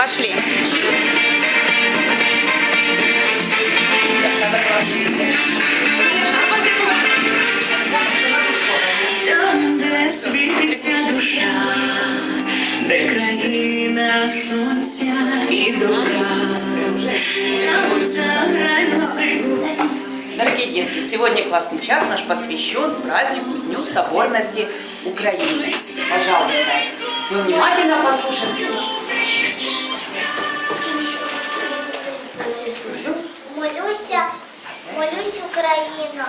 Пошли. Там, де світиться душа, де країна сонця і добра, там заграй музику. Дорогие детки, сегодня классный час наш посвящен празднику Дню Соборности Украины. Пожалуйста, мы внимательно послушаем стих. Молюсь Україно,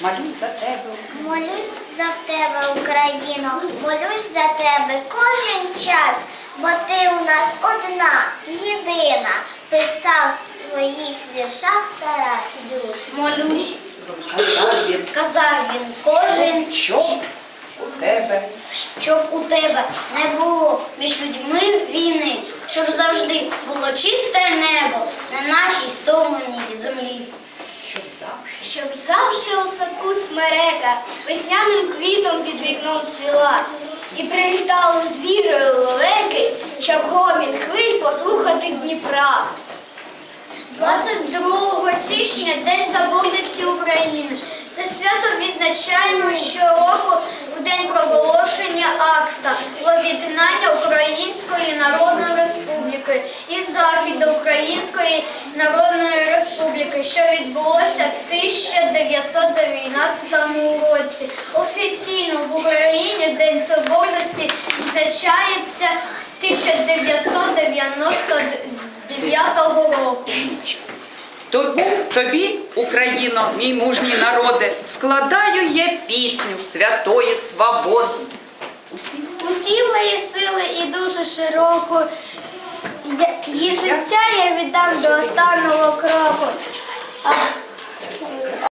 Молюсь за тебе. молюсь за тебе, Україно, молюсь за тебе кожен час, бо ти у нас одна, єдина, писав в своїх віршах Тарас. Молюсь, Казав він, казав він кожен, що у тебе. щоб у тебе не було між людьми війни, щоб завжди було чисте небо на Щоб у садку смерека весняним квітом під вікном цвіла, і прилітали з вірою щоб гомін хвиль послухати Дніпра. 22 січня День Соборності України. Це свято відзначаємо щороку у день проголошення акта воз'єднання Української Народної Республіки і Західноукраїнської Народної Республіки, що відбулося в 1919 році. Офіційно в Україні День Соборності відзначається з 1999 року. Тобі, Україно, мій мужній народе, складаю я пісню святої свободи. Усі Усі мої сили і дуже широко. Її життя я віддам до останнього кроку.